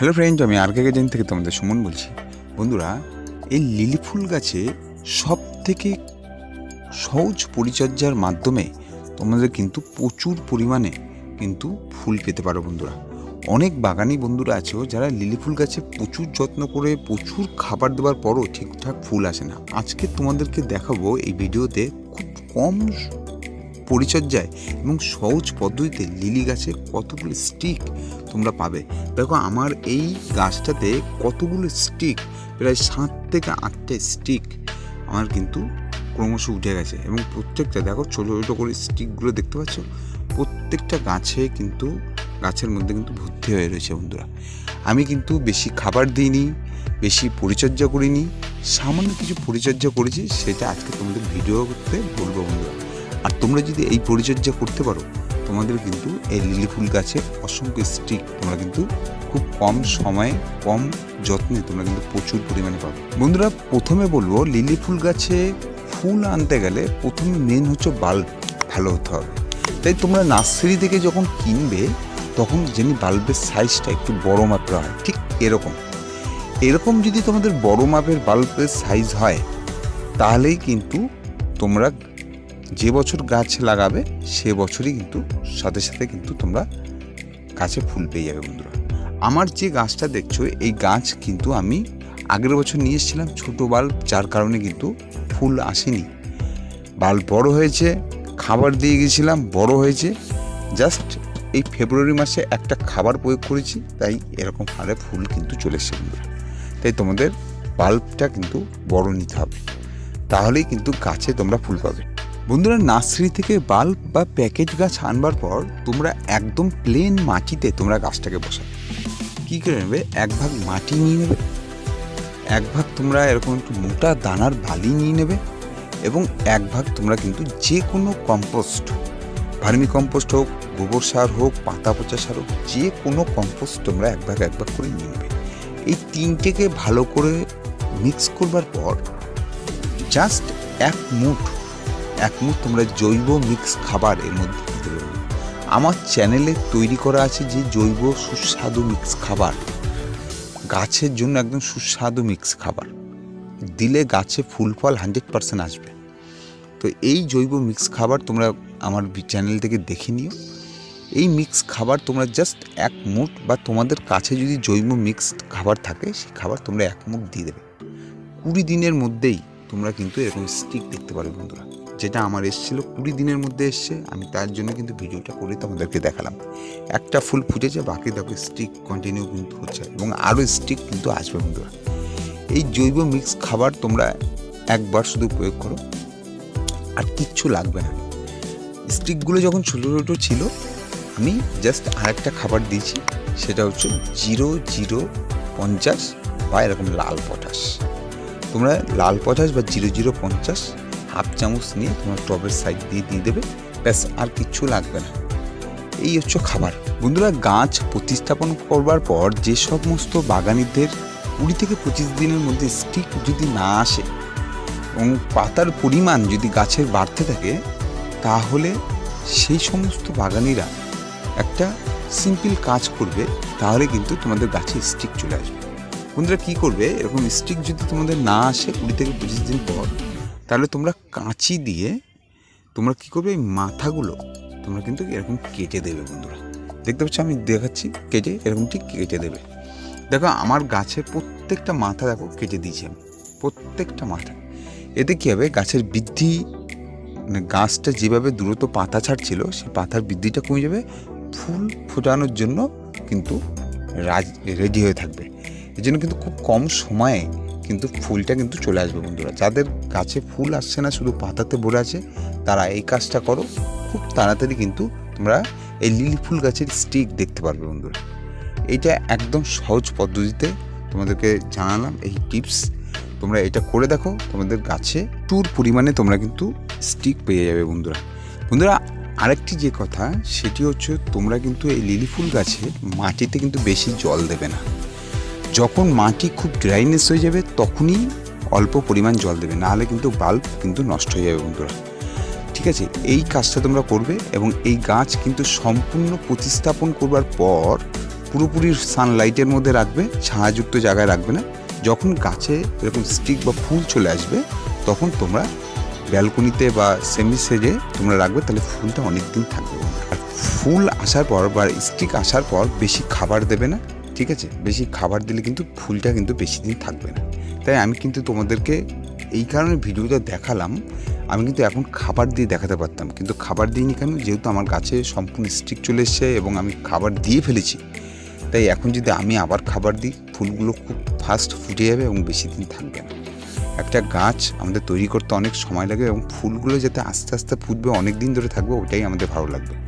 Hello friend আমি আর কে থেকে তোমাদের সুমন বলছি। বন্ধুরা, এই লিলি ফুল গাছে সব থেকে সহজ পরিচর্যার মাধ্যমে তোমাদের কিন্তু প্রচুর পরিমাণে কিন্তু ফুল পেতে পারো বন্ধুরা। অনেক বাগানি বন্ধুরা আছেও যারা লিলি ফুল গাছে প্রচুর যত্ন করে, প্রচুর খাবার দেওয়ার পরও ঠিকঠাক ফুল আসে না। আজকে তোমাদেরকে দেখাবো এই ভিডিওতে খুব কম পরিচর্যায় এবং সহজ পদ্ধতিতে লিলি গাছে কতগুলো স্টিক তোমরা পাবে। দেখো, আমার এই গাছটাতে কতগুলো স্টিক প্রায় সাত থেকে আটটা স্টিক আমার কিন্তু ক্রমশ উঠে গেছে এবং প্রত্যেকটা, দেখো, ছোটো ছোটো করে স্টিকগুলো দেখতে পাচ্ছ? প্রত্যেকটা গাছে কিন্তু, গাছের মধ্যে কিন্তু ভর্তি হয়ে রয়েছে বন্ধুরা। আমি কিন্তু বেশি খাবার দিইনি, বেশি পরিচর্যা করিনি, সামান্য কিছু পরিচর্যা করেছি, সেটা আজকে তোমাদের ভিডিও করতে বলব বন্ধুরা। আর তোমরা যদি এই পরিচর্যা করতে পারো, তোমাদের কিন্তু এই লিলি ফুল গাছে অসংখ্য স্টিক তোমরা কিন্তু খুব কম সময়ে, কম যত্নে তোমরা কিন্তু প্রচুর পরিমাণে পাবে। বন্ধুরা, প্রথমে বলব, লিলি ফুল গাছে ফুল আনতে গেলে প্রথমে মেন হচ্ছে বাল্ব ভালো হতে হবে। তাই তোমরা নার্সারি থেকে যখন কিনবে, তখন যেমনি বাল্বের সাইজটা একটু বড় মাত্রা হয়, ঠিক এরকম। এরকম যদি তোমাদের বড় মাপের বাল্বের সাইজ হয়, তাহলেই কিন্তু তোমরা যে বছর গাছ লাগাবে, সে বছরই কিন্তু সাথে সাথে কিন্তু তোমরা গাছে ফুল পেয়ে যাবে বন্ধুরা। আমার যে গাছটা দেখছ, এই গাছ কিন্তু আমি আগের বছর নিয়ে এসেছিলাম ছোটো বাল্ব যার কারণে কিন্তু ফুল আসেনি। বাল্ব বড় হয়েছে, খাবার দিয়ে গেছিলাম বড় হয়েছে। জাস্ট এই ফেব্রুয়ারি মাসে একটা খাবার প্রয়োগ করেছি, তাই এরকম হারে ফুল কিন্তু চলে এসেছে তাই তোমাদের বাল্বটা কিন্তু বড় নিতে হবে। তাহলেই কিন্তু গাছে তোমরা ফুল পাবে। বন্ধুরা, নার্সারি থেকে বাল্ব বা প্যাকেট গাছ আনবার পর তোমরা একদম প্লেন মাটিতে তোমরা গাছটাকে বসাবে। কী করে নেবে? এক ভাগ মাটি নিয়ে নেবে, এক ভাগ তোমরা এরকম একটু মোটা দানার বালি নিয়ে নেবে এবং এক ভাগ তোমরা কিন্তু যে কোনো কম্পোস্ট ভার্মি কম্পোস্ট হোক, গোবর সার হোক, পাতা পচা সার হোক যে কোনো কম্পোস্ট তোমরা এক ভাগ এক ভাগ করে নিয়ে নেবে। এই তিনটেকে ভালো করে মিক্স করবার পর জাস্ট এক মুঠ এক মুঠ তোমরা জৈব মিক্স খাবার এর মধ্যে দিতে পারবে। আমার চ্যানেলে তৈরি করা আছে যে জৈব সুস্বাদু মিক্স খাবার। গাছের জন্য একদম সুস্বাদু মিক্স খাবার। দিলে গাছে ফুল ফল হান্ড্রেড পার্সেন্ট আসবে। তো এই জৈব মিক্স খাবার তোমরা আমার চ্যানেল থেকে দেখে নিও। এই মিক্স খাবার তোমরা জাস্ট এক মুঠ বা তোমাদের কাছে যদি জৈব মিক্স খাবার থাকে, সেই খাবার তোমরা এক মুঠ দিয়ে দেবে। কুড়ি দিনের মধ্যেই তোমরা কিন্তু এরকম স্টিক দেখতে পারবে বন্ধুরা। যেটা আমার এসেছিল কুড়ি দিনের মধ্যে এসছে, আমি তার জন্য কিন্তু ভিডিওটা করে তোমাদেরকে দেখালাম। একটা ফুল ফুটেছে, বাকি দেখো স্টিক কন্টিনিউ কিন্তু হচ্ছে এবং আরও স্টিক কিন্তু আসবে বন্ধুরা। এই জৈব মিক্স খাবার তোমরা একবার শুধু প্রয়োগ করো, আর কিচ্ছু লাগবে না। স্টিকগুলো যখন ছোটো ছোটো ছিল, আমি জাস্ট আরেকটা খাবার দিয়েছি, সেটা হচ্ছে জিরো জিরো পঞ্চাশ বা এরকম লাল পটাশ। তোমরা লাল পটাশ বা জিরো জিরো পঞ্চাশ হাফ চামচ নিয়ে তোমার টবের সাইড দিয়ে দিয়ে দেবে। ব্যাস, আর কিচ্ছু লাগবে না। এই হচ্ছে খাবার। বন্ধুরা, গাছ প্রতিস্থাপন করবার পর যে সমস্ত বাগানিদের কুড়ি থেকে পঁচিশ দিনের মধ্যে স্টিক যদি না আসে এবং পাতার পরিমাণ যদি গাছের বাড়তে থাকে, তাহলে সেই সমস্ত বাগানিরা একটা সিম্পল কাজ করবে, তাহলে কিন্তু তোমাদের গাছে স্টিক চলে আসবে। বন্ধুরা, কী করবে? এরকম স্টিক যদি তোমাদের না আসে কুড়ি থেকে পঁচিশ দিন পর তাহলে তোমরা কাঁচি দিয়ে তোমরা কী করবে? এই মাথাগুলো তোমরা কিন্তু এরকম কেটে দেবে বন্ধুরা। দেখতে পাচ্ছ? আমি দেখাচ্ছি কেটে এরকম ঠিক কেটে দেবে। দেখো, আমার গাছের প্রত্যেকটা মাথা দেখো কেটে দিয়েছি আমি। প্রত্যেকটা মাথা। এতে কী হবে? গাছের বৃদ্ধি মানে গাছটা যেভাবে দ্রুত পাতা ছাড়ছিল, সেই পাতার বৃদ্ধিটা কমে যাবে। ফুল ফোটানোর জন্য কিন্তু রাজ, রেডি হয়ে থাকবে। এই জন্য কিন্তু খুব কম সময়ে কিন্তু ফুলটা কিন্তু চলে আসবে বন্ধুরা। যাদের গাছে ফুল আসছে না, শুধু পাতাতে ভরে আছে, তারা এই কাজটা করো। খুব তাড়াতাড়ি কিন্তু তোমরা এই লিলি ফুল গাছের স্টিক দেখতে পারবে বন্ধুরা। এইটা একদম সহজ পদ্ধতিতে তোমাদেরকে জানালাম, এই টিপস তোমরা এটা করে দেখো, তোমাদের গাছে টুর পরিমাণে তোমরা কিন্তু স্টিক পেয়ে যাবে বন্ধুরা। বন্ধুরা, আরেকটি যে কথা, সেটি হচ্ছে তোমরা কিন্তু এই লিলি ফুল গাছে মাটিতে কিন্তু বেশি জল দেবে না। যখন মাটি খুব ড্রাইনেস হয়ে যাবে, তখনই অল্প পরিমাণ জল দেবে। নাহলে কিন্তু বাল্ব কিন্তু নষ্ট হয়ে যাবে বন্ধুরা। ঠিক আছে? এই কাজটা তোমরা করবে এবং এই গাছ কিন্তু সম্পূর্ণ প্রতিস্থাপন করবার পর পুরোপুরি সানলাইটের মধ্যে রাখবে, ছায়াযুক্ত জায়গায় রাখবে না। যখন গাছে এরকম স্টিক বা ফুল চলে আসবে, তখন তোমরা ব্যালকনিতে বা সেমি সেজে তোমরা রাখবে, তাহলে ফুলটা অনেক দিন থাকবে আর ফুল আসার পর বা স্টিক আসার পর বেশি খাবার দেবে না। ঠিক আছে? বেশি খাবার দিলে কিন্তু ফুলটা কিন্তু বেশি দিন থাকবে না। তাই আমি কিন্তু তোমাদেরকে এই কারণে ভিডিওটা দেখালাম। আমি কিন্তু এখন খাবার দিয়ে দেখাতে পারতাম। কিন্তু খাবার দিইনি কেন? যেহেতু আমার গাছে সম্পূর্ণ স্টিক চলে এসছে এবং আমি খাবার দিয়ে ফেলেছি। তাই এখন যদি আমি আবার খাবার দিই, ফুলগুলো খুব ফাস্ট ফুটে যাবে এবং বেশি দিন থাকবে না। একটা গাছ আমাদের তৈরি করতে অনেক সময় লাগে এবং ফুলগুলো যাতে আস্তে আস্তে ফুটবে, অনেক দিন ধরে থাকবে, ওটাই আমাদের ভালো লাগবে।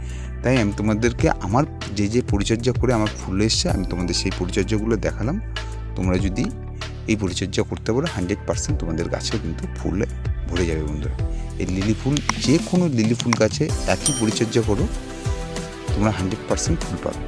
তাই আমি তোমাদেরকে আমার যে যে পরিচর্যা করে আমার ফুল এসছে, আমি তোমাদের সেই পরিচর্যাগুলো দেখালাম। তোমরা যদি এই পরিচর্যা করতে পারো, হান্ড্রেড পার্সেন্ট তোমাদের গাছেও কিন্তু ফুলে ভরে যাবে বন্ধুরা। এই লিলি ফুল, যে কোনো লিলি ফুল গাছে একই পরিচর্যা করো, তোমরা হান্ড্রেড পার্সেন্ট ফুল পাবে।